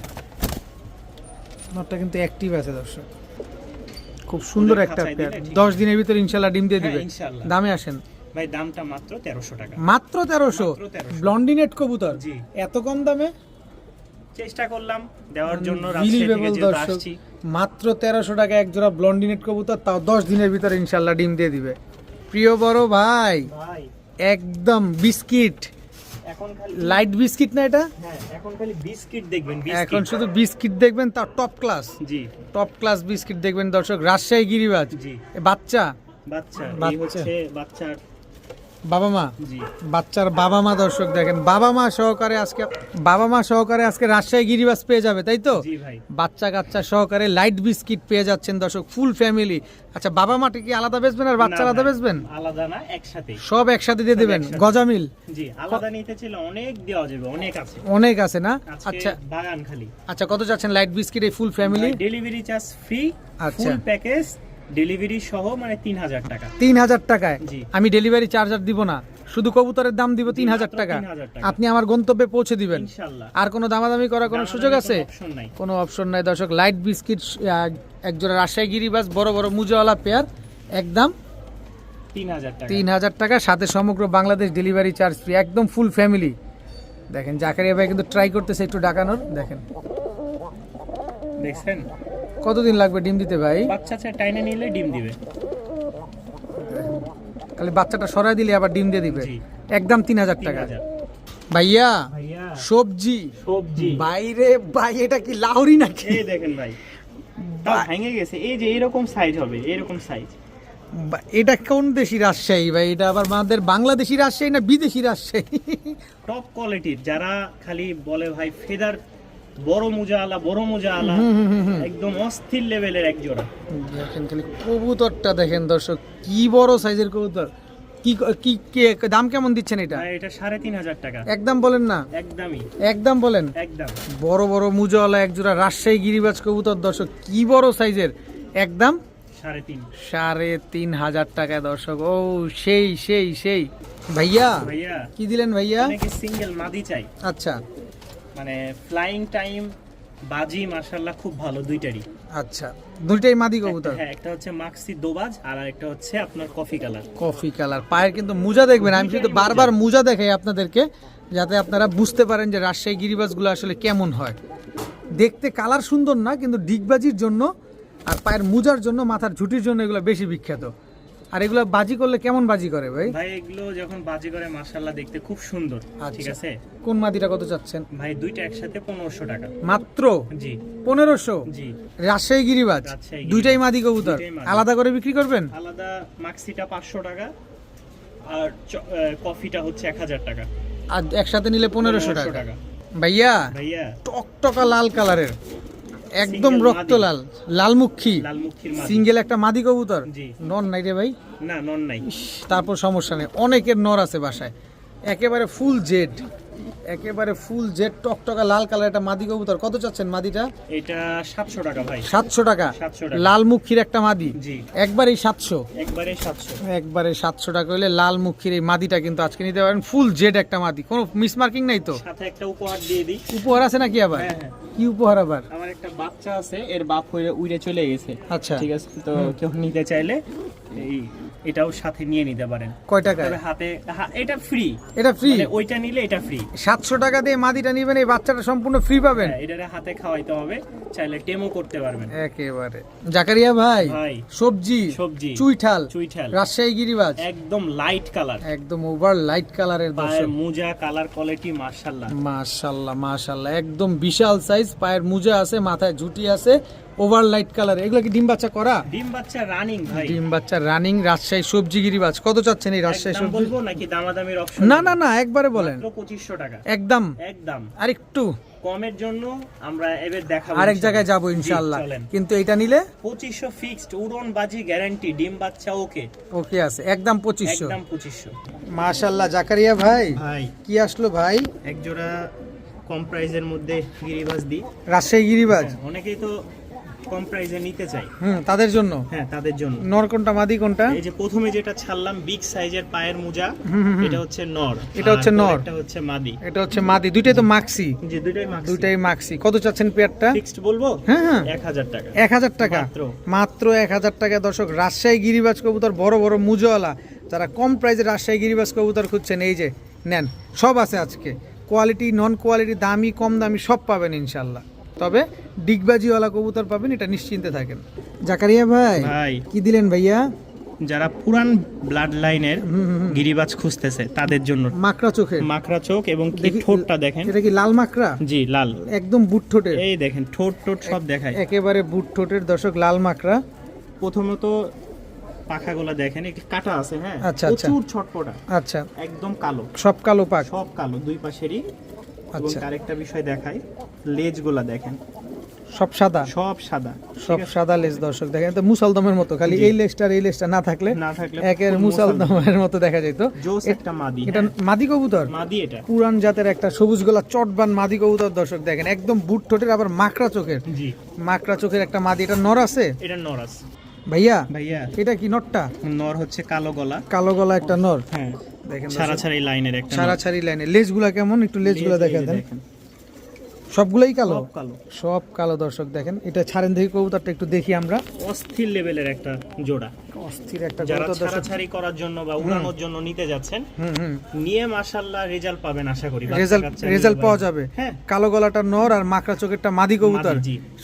নটটা কিন্তু অ্যাক্টিভ আছে দর্শক। খুব সুন্দর একটা পেয়ার। দশ দিনের ভিতরে ইনশাল্লাহ ডিম দিয়ে হ্যাঁ, দিবে। দামে আসেন। ভাই দামটা মাত্র 1300 টাকা। মাত্র তেরোশো? 1300 ব্লন্ডিনেট কবুতর? জি। এত কম দামে? চেষ্টা করলাম দেওয়ার জন্য আসছি। মাত্র তেরোশো টাকা এক জোড়া ব্লন্ডিনেট কবুতর তাও দশ দিনের ভিতরে ইনশাল্লাহ ডিম দিয়ে দিবে। প্রিয় বড় ভাই ভাই। একদম বিস্কিট। এখন খালি লাইট বিস্কিট না এটা? হ্যাঁ এখন খালি বিস্কিট দেখবেন এখন শুধু বিস্কিট দেখবেন তার টপ ক্লাস জি। টপ ক্লাস বিস্কিট দেখবেন দর্শক রাজশাহী গিরিবাজ। জি। বাচ্চা। বাচ্চা এই বাচ্চা। হচ্ছে বাবা মা? বাচ্চার বাবা মা দর্শক দেখেন বাবা মা সহকারে আজকে বাবা মা সহকারে আজকে রাজশাহী গিরিবাস পেয়ে যাবে তাই তো? বাচ্চা কাচ্চা সহকারে লাইট বিস্কিট পেয়ে যাচ্ছেন দর্শক ফুল ফ্যামিলি। আচ্ছা বাবা মাটি কি আলাদা বেচবেন আর বাচ্চা আলাদা বেচবেন? আলাদা না একসাথে। সব একসাথে দিয়ে দেবেন। গজামিল? জি আলাদা নিতে ছিল অনেক দেওয়া যাবে অনেক আছে। অনেক আছে না? আচ্ছা। বাগান খালি। আচ্ছা কত চাচ্ছেন লাইট বিস্কিট এই full family? Delivery charge free আচ্ছা। ফুল প্যাকেজ ডেলিভারি সহ মানে তিন হাজার টাকা। তিন হাজার টাকায়? আমি ডেলিভারি চার্জার দিব না। শুধু কবুতরের দাম দিব তিন হাজার টাকা। আপনি আমার গন্তব্যে পৌঁছে দিবেন। আর কোনো দামাদামি করার কোনো সুযোগ আছে? কোনো অপশন নাই। দর্শক লাইট বিস্কিট একজোড়া রাজশাহী গিরিবাস বড় বড় মুজাওয়ালা পেয়ার একদম তিন হাজার টাকা। সাথে সমগ্র বাংলাদেশ ডেলিভারি চার্জ ফ্রি একদম ফুল ফ্যামিলি দেখেন জাকারিয়া ভাই কিন্তু ট্রাই করতেছে একটু ডাকানোর। দেখেন। দেখছেন? কতদিন লাগবে ডিম দিতে ভাই? বাচ্চা টাইনে নিলে ডিম দিবে। খালি বাচ্চাটা সরাই দিলে আবার ডিম দিয়ে দিবে। একদম তিন হাজার টাকা। ভাইয়া সবজি। সবজি। বাইরে ভাই এটা কি লাহরি নাকি? এই দেখেন ভাই ভেঙে গেছে। এই যে এরকম সাইজ হবে এরকম সাইজ এটা কোন দেশি রাজশাহী ভাই? এটা আবার আমাদের বাংলাদেশি রাজশাহী না বিদেশি রাজশাহী? টপ কোয়ালিটির যারা খালি বলে ভাই ফেদার বড় মোজা আলা বড় মোজা আলা। একদম অস্থির লেভেলের এক জোড়া। দেখেন খালি কবুতরটা দেখেন দর্শক কি বড় সাইজের কবুতর। কি কি দাম কেমন দিচ্ছেন এটা? এটা সাড়ে তিন হাজার টাকা। একদম বলেন না? একদমই। একদম বলেন? একদম। বড় বড় মুজওয়ালা একজোড়া রাজশাহী গিরিবাজ কবুতর দর্শক কি বড় সাইজের? একদম? সাড়ে তিন। সাড়ে তিন হাজার টাকা দর্শক। ও সেই সেই সেই। ভাইয়া ভাইয়া। কি দিলেন ভাইয়া? সিঙ্গেল মাদি চাই? আচ্ছা। মানে ফ্লাইং টাইম বাজি মার্শাল্লাহ খুব ভালো দুইটারই। আচ্ছা দুইটাই মাদি কবুতর? হ্যাঁ একটা হচ্ছে মাক্সি দোবাজ আর একটা হচ্ছে আপনার কফি কালার কফি কালার পায়ের কিন্তু মুজা দেখবেন আমি শুধু বারবার মুজা দেখাই আপনাদেরকে যাতে আপনারা বুঝতে পারেন যে রাজশাহী গিরিবাজগুলো আসলে কেমন হয়। দেখতে কালার সুন্দর না কিন্তু ডিগবাজির জন্য আর পায়ের মুজার জন্য মাথার ঝুটির জন্য এগুলো বেশি বিখ্যাত। আর এগুলো বাজি করলে কেমন বাজি করে ভাই? ভাই এগুলো যখন বাজি করে মার্শাল্লাহ দেখতে খুব সুন্দর। ঠিক আচ্ছা। আছে? কোন মাদিটা কত চাচ্ছেন? ভাই দুইটা একসাথে পনেরোশো টাকা। মাত্র? জি। পনেরোশো? জি। রাজশাহী গিরিবাজ? দুইটাই মাদি কবুতর। আলাদা করে বিক্রি করবেন? আলাদা মাক্সিটা পাঁচশো টাকা আর কফিটা হচ্ছে এক হাজার টাকা। আর একসাথে নিলে পনেরোশো 1500 টাকা। ভাইয়া ভাইয়া। টকটকা লাল কালারের। একদম রক্ত লাল লালমুখী। সিঙ্গেল একটা মাদি কবুতর। নন নাই রে ভাই? না নন নাই। তারপর সমস্যা নেই। অনেকের নর আছে বাসায়। একেবারে ফুল জেড একেবারে ফুল জেড টকটকা লাল কালার একটা মাদি কবুতর। কত চাচ্ছেন মাদিটা? এটা সাতশো টাকা ভাই। সাতশো টাকা। 700 টাকা। লালমুখীর একটা মাদি। জি। একবারেই সাতশো। একবারে সাতশো। একবারে সাতশো টাকা হলে লাল মুখির এই মাদিটা কিন্তু আজকে নিতে পারেন। ফুল জেড একটা মাদি। কোনো মিস মার্কিং নাই তো? সাথে একটা উপহার দিয়ে দিই। উপহার আছে নাকি আবার? হ্যাঁ হ্যাঁ। কি উপহার আবার? আমার একটা বাচ্চা আছে এর বাপ হয়ে উড়ে চলে গেছে। আচ্ছা। ঠিক আছে? তো কেউ নিতে চাইলে এই এটাও সাথে নিয়ে নিতে পারেন। কয় টাকা হাতে এটা ফ্রি এটা ফ্রি মানে ওইটা নিলে এটা ফ্রি সাতশো টাকা দিয়ে মাদিটা নিবেন এই বাচ্চাটা সম্পূর্ণ ফ্রি পাবেন। হ্যাঁ এটারে হাতে খাওয়াইতে হবে চাইলে টেমও করতে পারবেন। একেবারে। জাকারিয়া ভাই সবজি সবজি চুইঠাল চুইঠাল। রাজশাহী গিরিবাজ। একদম লাইট কালার একদম ওভার লাইট কালারের দর্শক। মোজা কালার কোয়ালিটি মার্শাল্লাহ মাশাল্লাহ মাশাল্লাহ একদম বিশাল সাইজ পায়ের মুজা আছে মাথায় ঝুটি আছে। ওভার লাইট কালার এগুলো কি ডিম বাচ্চা করা? ডিম বাচ্চা রানিং ভাই। ডিম বাচ্চা রানিং রাজশাহী সবজি গিরিবাজ। কত চাচ্ছেন এই রাজশাহী সবজি? বলব নাকি দামাদামির অপশন না না না একবারে বলেন। পঁচিশশো টাকা। একদম। একদম। আরেকটু কমের জন্য আমরা এবার দেখাবো আরেক জায়গায় যাব জি, ইনশাল্লাহ কিন্তু এটা নিলে? পঁচিশশো ফিক্সড উড়ন বাজি গ্যারান্টি ডিম বাচ্চা ওকে ওকে আছে। একদম পঁচিশশো। একদম পঁচিশশো। মাশাল্লাহ জাকারিয়া ভাই ভাই। কি আসলো ভাই? এক জোড়া কম প্রাইজের মধ্যে গিরিবাজ দিই। রাজশাহী গিরিবাজ? হ্যাঁ, অনেকেই তো কম প্রাইজে নিতে চাই। হুম তাদের জন্য? হ্যাঁ তাদের জন্য। নর কোনটা মাদি কোনটা? এই যে প্রথমে যেটা ছাড়লাম বিগ সাইজের পায়ের মোজা। এটা হচ্ছে নর। এটা হচ্ছে নর। এটা হচ্ছে মাদি। এটা হচ্ছে মাদি দুইটাই তো মাক্সি যে দুইটাই মাক্সি দুইটাই মাক্সি কত চাচ্ছেন পেয়ারটা ফিক্সড বলব? হ্যাঁ হ্যাঁ। এক হাজার টাকা। এক হাজার টাকা? মাত্র। মাত্র এক হাজার টাকা। দর্শক রাজশাহী গিরিবাজ কবুতর বড় বড় মুজওয়ালা। যারা কম প্রাইসে রাজশাহী গিরিবাজ কবুতর খুঁজছেন এই যে নেন। সব আছে আজকে। কোয়ালিটি নন কোয়ালিটি দামি কম দামি সব পাবেন ইনশাল্লাহ। তবে ডিগবাজিওয়ালা কবুতর পাবেন এটা নিশ্চিন্তে থাকেন। জাকারিয়া ভাই ভাই। কি দিলেন ভাইয়া? যারা পুরান ব্লাড লাইনের। গিরিবাজ খুঁজতেছে তাদের জন্য। মাকড়া চোখে মাকড়া চোখ এবং কি ঠোঁটটা দেখেন। এটা কি লাল মাকড়া? জি লাল। একদম বুট ঠোঁটের। এই দেখেন ঠোঁট ঠোঁট সব দেখায়। একেবারে বুট ঠোঁটের দর্শক লাল মাকড়া। প্রথমত পাখাগুলো দেখেন একটি কাটা আছে হ্যাঁ? আচ্ছা, আচ্ছা। প্রচুর ছটপটা। আচ্ছা। একদম কালো। সব কালো পাক। সব কালো দুই পাশেরই এবং আচ্ছা। আরেকটা বিষয় দেখাই লেজগুলা দেখেন। সব সাদা? সব সাদা সব সাদা লেজ দর্শক দেখেন তো মুসালদমের মতো খালি এই এই লেজটা না থাকলে না থাকলে একের মুসালদমের মতো দেখা যেত। জোস একটা মাদি এটা হ্যাঁ। মাদি কবুতর? মাদি এটা। পুরান জাতের একটা সবুজ গোলা চটবান মাদি কবুতর দর্শক দেখেন একদম বুট ঠোঁটের আবার মাকড়া চোখের। জি। মাকড়া চোখের একটা মাদি এটা নর আছে? এটা নরাস ভাইয়া ভাইয়া। এটা কি নরটা নর হচ্ছে কালো গলা। কালো গলা একটা নর। হ্যাঁ দেখেন সারা দর্শক, লাইনের একটা ছাড়াছাড়ি লাইনের। লাইনে লেজগুলা কেমন? একটু লেজগুলা লেজ দেখা দেখেন। দেন দেখেন। সবগুলাই কালো? সব কালো। সব কালো দর্শক দেখেন। এটা ছাড়েন দেখি কবুতরটা একটু দেখি আমরা। অস্থির লেভেলের একটা জোড়া। অস্থির একটা যারা ছাড়াছাড়ি করার জন্য বা উড়ানোর জন্য নিতে যাচ্ছেন নিয়ে মাশাল্লাহ রেজাল্ট পাবেন আশা করি। রেজাল্ট রেজাল্ট পাওয়া যাবে। হ্যাঁ। কালো গলাটা নর আর মাকড়া চোখেরটা মাদি কবুতর।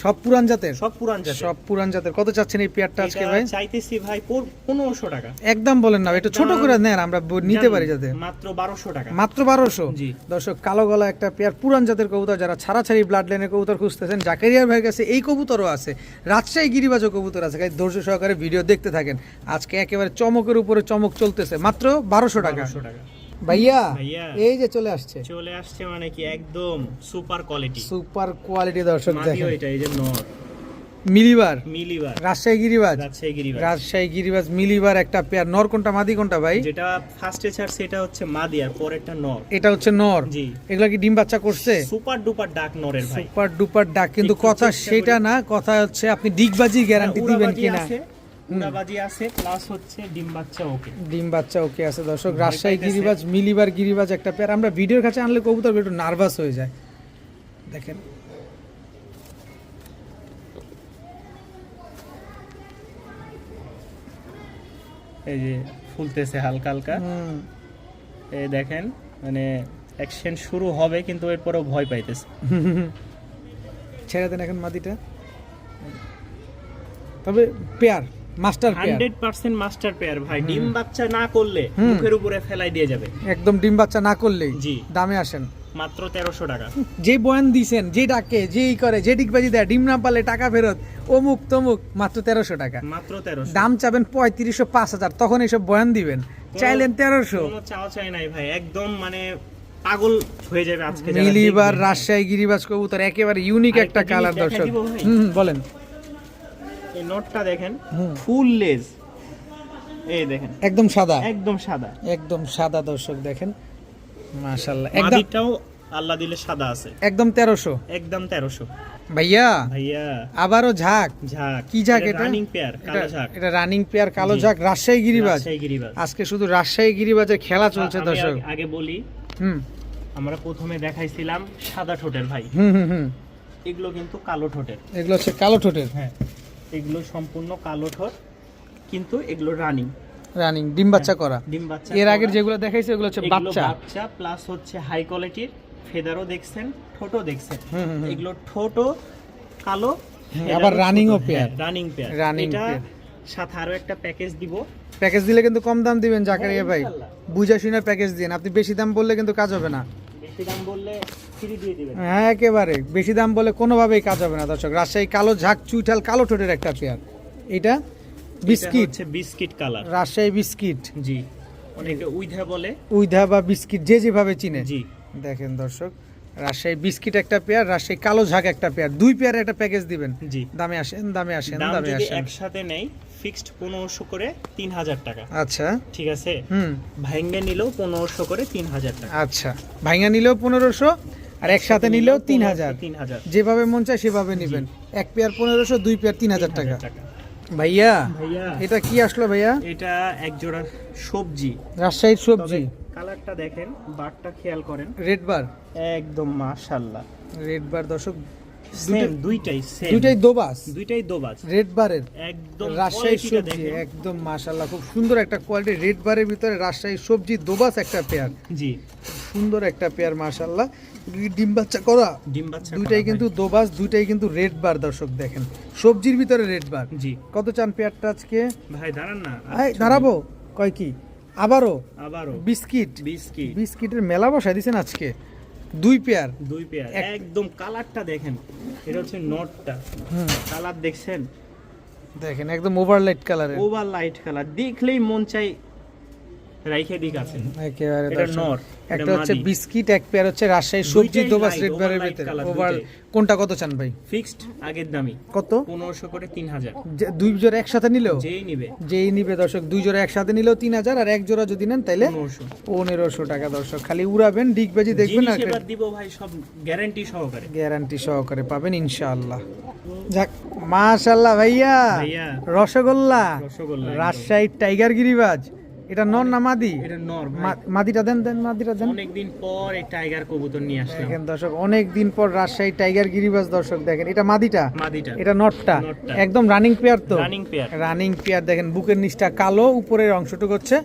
সব পুরান জাতের? সব পুরান জাতের। সব পুরান জাতের। কত চাচ্ছেন এই পেয়ারটা আজকে ভাই? চাইতেছি ভাই পনেরোশো টাকা। একদম বলেন না একটু ছোট করে নেন আমরা নিতে পারি যাতে। মাত্র বারোশো টাকা। মাত্র বারোশো? জি। দর্শক কালো গলা একটা পেয়ার পুরান জাতের কবুতর যারা ছাড়াছাড়ি ব্লাড লাইনের কবুতর খুঁজতেছেন জাকেরিয়ার ভাইয়ের কাছে এই কবুতরও আছে। রাজশাহী গিরিবাজও কবুতর আছে। গাইস, ধৈর্য সহকারে ভিডিও দেখতে থাকেন। আজকে একেবারে চমকের উপরে চমক চলতেছে। মাত্র বারোশো টাকা। টাকা। ভাইয়া। এই যে চলে আসছে। চলে আসছে মানে কি একদম সুপার কোয়ালিটি। সুপার কোয়ালিটি দর্শক দেখেন। এটা এই যে নর। মিলিবার। মিলিবার। রাজশাহী গিরিবাজ। রাজশাহী গিরিবাজ। রাজশাহী গিরিবাজ মিলিবার একটা পেয়ার। নর কোনটা মাদি কোনটা ভাই? যেটা ফার্স্টে ছাড়ছে এটা হচ্ছে মাদি আর পরেরটা নর। এটা হচ্ছে নর। জি। এগুলা কি ডিম বাচ্চা করছে? সুপার ডুপার ডাক নরের ভাই। সুপার ডুপার ডাক কিন্তু কথা সেটা না কথা হচ্ছে আপনি ডিগবাজি গ্যারান্টি দিবেন উড়াবাজি কিনা? আছে উড়াবাজি আছে প্লাস হচ্ছে ডিম বাচ্চা ওকে। ডিম বাচ্চা ওকে আছে দর্শক রাজশাহী গিরিবাজ মিলিবার গিরিবাজ একটা পেয়ার আমরা ভিডিওর কাছে আনলে কবুতর একটু নার্ভাস হয়ে যায়। দেখেন। এই যে ফুলতেছে হালকা হালকা। এই দেখেন মানে অ্যাকশন শুরু হবে কিন্তু এরপরেও ভয় পাইতেছে। ছেড়ে দেন এখন মাদিটা। তবে pair master pair. Hundred percent master pair ভাই ডিম বাচ্চা না করলে মুখের উপরে ফেলাই দিয়ে যাবে। একদম ডিম বাচ্চা না করলেই জি। দামে আসেন। মাত্র টাকা। যে বয়ান দিছেন যে ডাকে যেই করে যে ডিগবাজি দেয় ডিম না পারলে টাকা ফেরত অমুক তমুক মাত্র টাকা। মাত্র দাম চাবেন পঁয়ত্রিশশো পাঁচ হাজার তখন এইসব বয়ান দিবেন। চাইলেন তেরোশো। কোনো চাও চাই নাই ভাই একদম মানে পাগল হয়ে যাবে আজকে মিলিবার। রাজশাহী গিরিবাজ কবুতর একেবারে ইউনিক একটা কালার দর্শক। হুম বলেন। নোটটা দেখেন ফুল লেজ এই দেখেন একদম সাদা। একদম সাদা। একদম সাদা দর্শক দেখেন। মাদিটাও আল্লাহ দিলে সাদা আছে। একদম তেরোশো। একদম তেরোশো। ভাইয়া ভাইয়া। আবারও ঝাঁক। ঝাঁক। কি ঝাঁক এটা? রানিং পেয়ার কালো ঝাঁক। এটা রানিং পেয়ার কালো। ঝাঁক রাজশাহী গিরিবাজ। রাজশাহী গিরিবাজ। আজকে শুধু রাজশাহী গিরিবাজের খেলা চলছে দর্শক। আগে- আগে বলি হুম। আমরা প্রথমে দেখাইছিলাম সাদা ঠোঁটের ভাই। হুম হুম হুম। এগুলো কিন্তু কালো ঠোঁটের। এগুলো হচ্ছে কালো ঠোঁটের। হ্যাঁ। এগুলো সম্পূর্ণ কালো ঠোঁট কিন্তু এগুলো রানিং রানিং ডিম বাচ্চা করা। ডিম বাচ্চা এর আগের যেগুলো দেখাইছে ওগুলো হচ্ছে বাচ্চা। বাচ্চা প্লাস হচ্ছে হাই কোয়ালিটির ফেদারও দেখছেন ঠোঁটও দেখছেন। এগুলো ঠোঁটও কালো আবার running ও পেয়ার। Running pair pair. সাথে আরও একটা প্যাকেজ দিব। প্যাকেজ দিলে কিন্তু কম দাম দিবেন জাকারিয়া হ্যাঁ, ভাই। বুঝা শুনে প্যাকেজ দিন আপনি বেশি দাম বললে কিন্তু কাজ হবে না। বেশি দাম বললে হ্যাঁ একেবারে। বেশি দাম বলে কোনোভাবেই কাজ হবে না দর্শক। রাজশাহী কালো ঝাঁক চুইঠাল কালো ঠোঁটের একটা পেয়ার এটা biscuit. Biscuit colour. Rajshahi biscuit. জি। অনেকে উইধা বলে। উইধা বা বিস্কিট যে যেভাবে চিনে। জি। দেখেন দর্শক রাজশাহী বিস্কিট একটা পেয়ার রাজশাহী কালো ঝাঁক একটা পেয়ার দুই পেয়ার একটা প্যাকেজ দিবেন। জি। দামে আসেন দামে আসেন দামে আসেন। একসাথে নেই ফিক্সড পনেরোশো করে তিন হাজার টাকা। আচ্ছা। ঠিক আছে? হুম। ভাইঙ্গে নিলেও পনেরোশো করে তিন হাজার টাকা। আচ্ছা। ভাইঙ্গা নিলেও পনেরোশো আর একসাথে নিলেও তিন হাজার তিন হাজার যেভাবে মন চায় সেভাবে নেবেন। এক পেয়ার পনেরোশো দুই পেয়ার তিন হাজার টাকা। ভাইয়া এটা কি আসলো ভাইয়া? এটা এক জোড়া সবজি। রাজশাহীর সবজি। কালারটা দেখেন বারটা খেয়াল করেন। Red bar. একদম মাশাল্লাহ। রেড বার দর্শক দুইটাই দুইটাই দোবাস। দুইটাই রেড বারের। একদম quality সবজি একদম খুব সুন্দর একটা কোয়ালিটি রেড বারের ভিতরে রাজশাহীর সবজি দোবাস একটা পেয়ার। জি। সুন্দর একটা পেয়ার মাশাল্লাহ। ডিম বাচ্চা করা ডিম বাচ্চা দুইটাই কিন্তু দোবাস দুইটাই কিন্তু রেড বার দর্শক দেখেন। সবজির ভিতরে রেড বার। জি। কত চান পেয়ারটা আজকে? ভাই দাঁড়ান না। এই, দাঁড়াবো। কয় কি? আবারও? আবারও। বিস্কিট। বিস্কিট। বিস্কিটের মেলা বসাই দিছেন আজকে। দুই পেয়ার। দুই পেয়ার। একদম কালারটা দেখেন। এটা হচ্ছে নটটা। কালার দেখছেন? দেখেন একদম ওভারলাইট কালারের ওভার লাইট কালার দেখলেই মন চাই রাইখে দিক আছে। একেবারে এটা নর একটা হচ্ছে বিস্কিট এক পেয়ার হচ্ছে রাজশাহী সবজি light, রেড বারের ভিতরে। ওভার কোনটা কত চান ভাই? ফিক্সড আগের দামি। কত? পনেরোশো করে তিন হাজার। যে দুই জোড়া একসাথে নিলেও? যেই নিবে। যেই নিবে দর্শক দুই জোড়া একসাথে নিলেও তিন হাজার আর এক জোড়া যদি নেন পনেরোশো। পনেরোশো টাকা দর্শক। খালি উড়াবেন ডিগবাজি দেখবেন আর এবার দিব ভাই সব গ্যারান্টি সহকারে। গ্যারান্টি সহকারে পাবেন ইনশাআল্লাহ। যাক মাশাল্লাহ ভাইয়া। ভাইয়া। রসগোল্লা। রাজশাহীর টাইগার গিরিবাজ। এটা নর না মাদি? এটা নর মাদিটা দেন দেন মাদিটা দেন। অনেকদিন পর এই টাইগার কবুতর নিয়ে আসলাম। দেখেন দর্শক অনেক দিন পর রাজশাহী টাইগার গিরিবাজ দর্শক দেখেন এটা মাদিটা? মাদিটা। এটা নটটা। একদম রানিং পেয়ার তো? রানিং পেয়ার রানিং পেয়ার দেখেন বুকের নিচটা কালো উপরের অংশটুকু হচ্ছে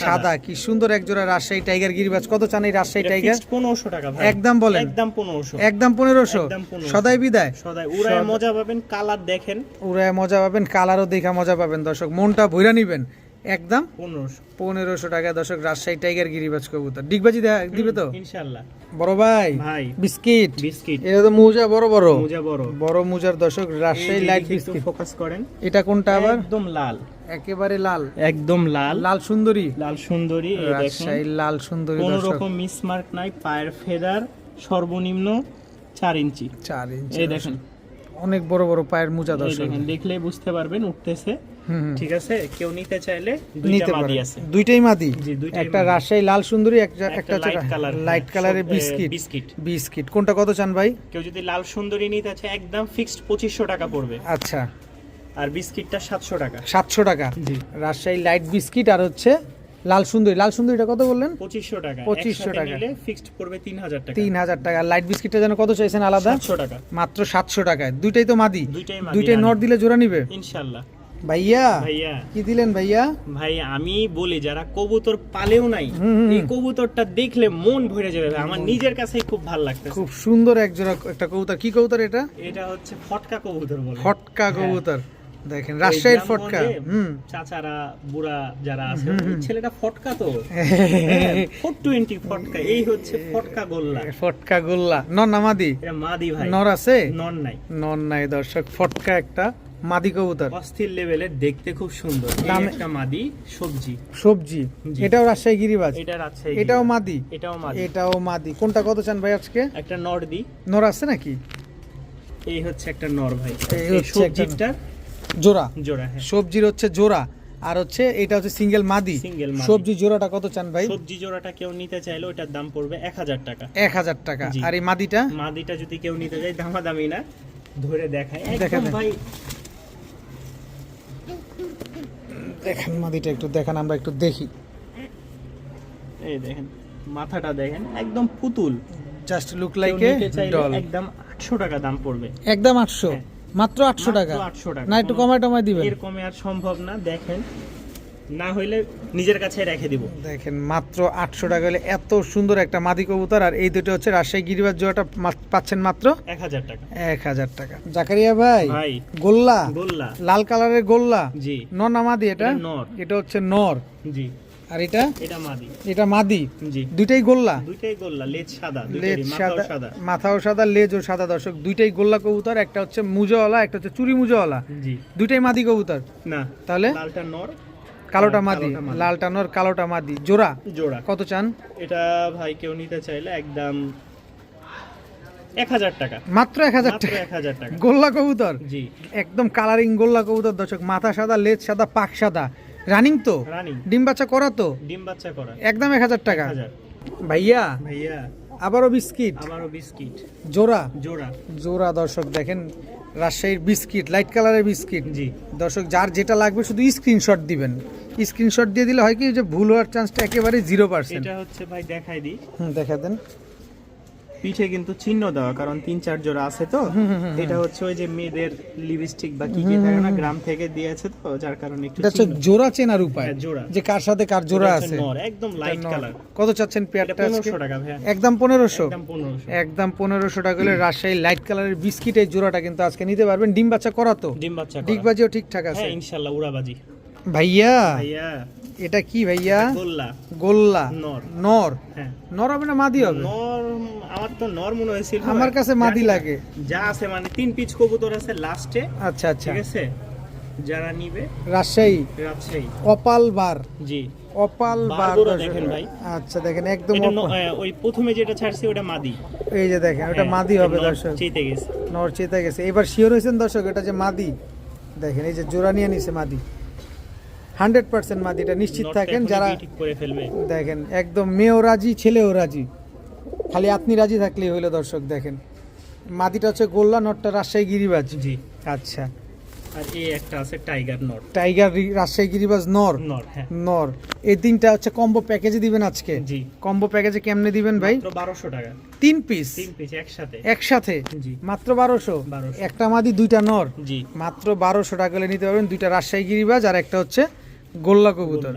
সাদা। কি সুন্দর একজোড়া রাজশাহী টাইগার গিরিবাজ কত চান এই রাজশাহী টাইগার? পনেরোশো টাকা ভাই। একদম বলেন। একদম পনেরোশো। একদম পনেরোশো? একদম 1500 সদাই বিদায়। সদাই। উড়ায় মজা পাবেন কালার দেখেন। উড়ায় মজা পাবেন কালারও দেখা মজা পাবেন দর্শক। মনটা ভৈরা নিবেন। একদম? পনেরোশো। পনেরোশো টাকা। দর্শক রাজশাহী টাইগার গিরিবাজ কবুতর। ডিগবাজি দিবে তো? ইনশাল্লাহ। বড় ভাই ভাই। বিস্কিট। বিস্কিট। এটা তো মুজা বড় বড়। মোজা বড়। বড় মুজার দর্শক রাজশাহী লাইট বিস্কিট। ফোকাস করেন। এটা কোনটা আবার? একদম লাল। একেবারে লাল। একদম লাল। লাল সুন্দরী। লাল সুন্দরী রাজশাহী লাল সুন্দরী কোনো রকম মিসমার্ক নাই। পায়ের ফেদার সর্বনিম্ন চার ইঞ্চি। চার ইঞ্চি এই দেখেন। অনেক বড় বড় পায়ের মোজা দর্শক। দেখলেই বুঝতে পারবেন উঠতেছে। ঠিক আছে? কেউ নিতে চাইলে নিতে মাদি আছে। দুইটাই মাদি? একটা। রাজশাহী লাল সুন্দরী একটা একটা লাইট কালারের বিস্কিট। বিস্কিট। বিস্কিট। কোনটা কত চান ভাই? কেউ যদি লাল সুন্দরী নিতে চায় একদম ফিক্সড পঁচিশশো টাকা পড়বে। আচ্ছা। আর বিস্কিটটা সাতশো টাকা। সাতশো টাকা। জি। রাজশাহী লাইট বিস্কিট আর হচ্ছে লাল সুন্দরী। লাল সুন্দরীটা কত বললেন? পঁচিশশো টাকা। 2500 টাকা। নিলে ফিক্সড পড়বে তিন হাজার টাকা। তিন হাজার টাকা। লাইট বিস্কিটটা যেন কত চাইছেন আলাদা? সাতশো টাকা। মাত্র সাতশো টাকায়। দুইটাই তো মাদি। দুইটাই মাদি দুইটাই নট দিলে জোড়া নিবে? ইনশাল্লাহ। ভাইয়া ভাইয়া। কি দিলেন ভাইয়া? ভাই আমি বলি যারা কবুতর পালেও নাই। এই কবুতরটা দেখলে মন ভরে যাবে আমার নিজের কাছেই খুব ভালো লাগতেছে। খুব সুন্দর এক জোড়া একটা কবুতর। কি কবুতর এটা? এটা হচ্ছে ফটকা কবুতর বলে। ফটকা হ্যাঁ। কবুতর। দেখেন রাজশাহীর ফটকা। হুম। চাচারা বুড়া যারা আছে ছেলেটা ফটকা তো। ফোর টোয়েন্টি ফটকা। এই হচ্ছে ফটকা গোল্লা। ফটকা গোল্লা। নর না মাদি? এটা মাদি ভাই। নর আছে? নন নাই। নর নাই দর্শক ফটকা একটা। মাদি কবুতর। অস্থির লেভেলের দেখতে খুব সুন্দর। দামে- একটা মাদি সবজি। সবজি। এটাও রাজশাহী গিরিবাজ। এটা আছে এটাও মাদি। এটাও মাদি। এটাও মাদি। কোনটা কত চান ভাই আজকে? একটা নর্দি নর আছে নাকি? এই হচ্ছে একটা নর ভাই। এই সবজিটা জোড়া। জোড়া হ্যাঁ। সবজির হচ্ছে জোড়া। আর হচ্ছে এটা হচ্ছে সিঙ্গেল মাদি। সবজি জোড়াটা কত চান ভাই? সবজি জোড়াটা কেউ নিতে চাইলে ওটার দাম পড়বে এক হাজার টাকা। এক হাজার টাকা। আর এই মাদিটা? মাদিটা যদি কেউ নিতে যায় দামাদামি না। ধরে দেখায়। দেখা একদম ভাই দেখেন মাদিটা একটু দেখেন আমরা একটু দেখি। এই দেখেন মাথাটা দেখেন একদম পুতুল। Just look like a doll একদম আটশো টাকা দাম পড়বে। একদম আটশো? হ্যাঁ। মাত্র আটশো মাত্র টাকা? 800 টাকা। না একটু কমায় টমায় দিবেন। এর কমে আর সম্ভব না। দেখেন না হইলে নিজের কাছে রেখে দিব। দেখেন মাত্র আটশো টাকা হলে এত সুন্দর একটা মাদি কবুতর আর এই দুটো হচ্ছে রাজশাহী গিরিবাজ জোড়াটা মা- পাচ্ছেন মাত্র এক হাজার টাকা। এক হাজার টাকা। জাকারিয়া ভাই ভাই গোল্লা গোল্লা। লাল কালারের গোল্লা। জি। নর না মাদি এটা? নর। এটা হচ্ছে নর। জি। আর এটা? এটা মাদি। এটা মাদি। জি। দুইটাই গোল্লা? দুইটাই গোল্লা লেজ সাদা লেজ সাদা মাথাও সাদা লেজ ও সাদা। দর্শক দুইটাই গোল্লা কবুতর একটা হচ্ছে মুজোওয়ালা একটা হচ্ছে চুরি মুজোওয়ালা জি। দুইটাই মাদি কবুতর। না তাহলে? লালটা নর কালোটা মাদি কালোটা মাদি। লালটা নর কালোটা মাদি। জোড়া? জোড়া। কত চান? এটা ভাই কেউ নিতে চাইলে একদম এক হাজার টাকা। মাত্র এক হাজার টাকা? এক হাজার টাকা। গোল্লা কবুতর? জি। একদম কালারিং গোল্লা কবুতর দর্শক। মাথা সাদা লেজ সাদা পাক সাদা। রানিং তো? ডিম বাচ্চা করা তো? ডিম বাচ্চা করা। একদম এক হাজার টাকা। ভাইয়া ভাইয়া। আবারও বিস্কিট। আবারও বিস্কিট। জোড়া? জোড়া। জোড়া দর্শক দেখেন। রাজশাহীর বিস্কিট লাইট কালারের বিস্কিট। জি। দর্শক যার যেটা লাগবে শুধু স্ক্রিনশট দিবেন। স্ক্রিনশট দিয়ে দিলে হয় কি যে ভুল হওয়ার চান্সটা একেবারে জিরো পার্সেন্ট এটা হচ্ছে ভাই দেখাই দিই। হুম দেখা দেন। পিঠে কিন্তু চিহ্ন দেওয়া কারণ তিন চার জোড়া আছে তো। এটা হচ্ছে ওই যে মেয়েদের লিপস্টিক বা কি কি থাকে না গ্রাম থেকে দিয়েছে তো যার কারণে একটু এটা হচ্ছে জোড়া চেনার উপায়। হ্যাঁ, জোড়া। যে কার সাথে কার জোড়া আছে। একদম লাইট কালার কত চাচ্ছেন পেয়ারটা আজকে? একদম পনেরোশো? একদম পনেরোশো। একদম পনেরোশো টাকা হলে রাজশাহী লাইট কালারের বিস্কিটের জোড়াটা কিন্তু আজকে নিতে পারবেন। ডিম বাচ্চা করা তো? ডিম বাচ্চা করা। ডিগবাজিও ঠিকঠাক আছে? হ্যাঁ ইনশাল্লাহ উড়াবাজি। ভাইয়া ভাইয়া। এটা কি ভাইয়া? গোল্লা। গোল্লা। নর। নর? হ্যাঁ। নর হবে না মাদি হবে? নর আমার তো নর মনে হয়েছিল আমার কাছে মাদি লাগে। যা আছে মানে তিন পিচ কবুতর আছে লাস্টে আচ্ছা আচ্ছা। ঠিক আছে? যারা নিবে রাজশাহী। রাজশাহী। অপাল বার। জি। অপাল বার দেখেন ভাই। আচ্ছা দেখেন একদম ওই প্রথমে যেটা ছাড়ছি ওটা মাদি। এই যে দেখেন ওটা হ্যাঁ, মাদি হবে দর্শক। চেতে গেছে। নর চেতে গেছে। এবার শিওর হয়েছেন দর্শক এটা যে মাদি। দেখেন এই যে জোড়া নিয়ে নিছে মাদি। হান্ড্রেড পার্সেন্ট মাদিটা নিশ্চিত থাকেন যারা দেখেন একদম মেয়েও রাজি ছেলেও রাজি। খালি আপনি রাজি থাকলেই হইল দর্শক দেখেন। মাদিটা হচ্ছে গোল্লা নটটা রাজশাহী গিরিবাজ। জি। আচ্ছা। আর এই একটা আছে টাইগার নর টাইগার রাজশাহী গিরিবাজ নর? নর হ্যাঁ। নর। এই তিনটা হচ্ছে কম্বো প্যাকেজে দিবেন আজকে? জি। কম্বো প্যাকেজে কেমনে দিবেন ভাই? মাত্র বারোশো টাকা। তিন পিস? তিন পিস একসাথে। একসাথে? জি। মাত্র বারোশো? 1200 একটা মাদি দুইটা নর? জি। মাত্র বারোশো টাকা হলে নিতে পারবেন দুইটা রাজশাহী গিরিবাজ আর একটা হচ্ছে গোল্লা কবুতর।